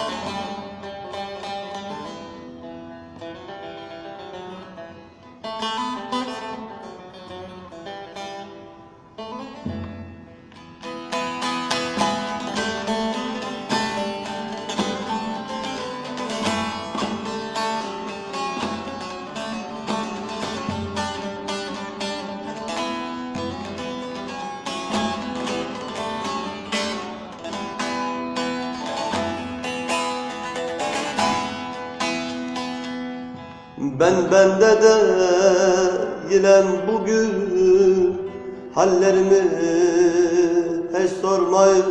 Oh, Ben bende değilim bugün Hallerimi hiç sormayın.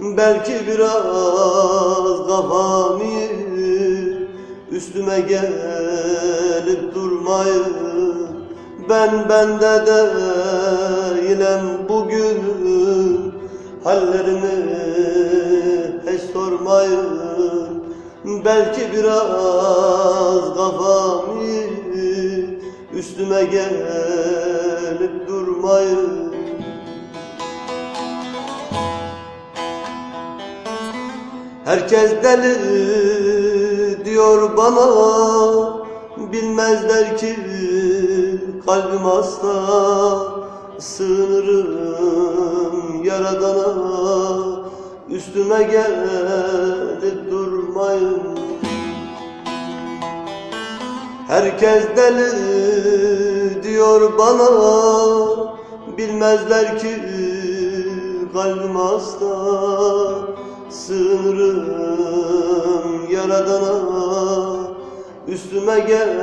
Belki biraz kafam iyi Üstüme gelip durmayın. Ben bende değilim bugün Hallerimi hiç sormayın Belki biraz kafam Üstüme gelip durmayın Herkes deli diyor bana Bilmezler ki kalbim hasta Sığınırım yaradana. Üstüme gelip durmayın Herkes deli diyor bana. Bilmezler ki kalbim hasta. Sığınırım yaradana. Üstüme gel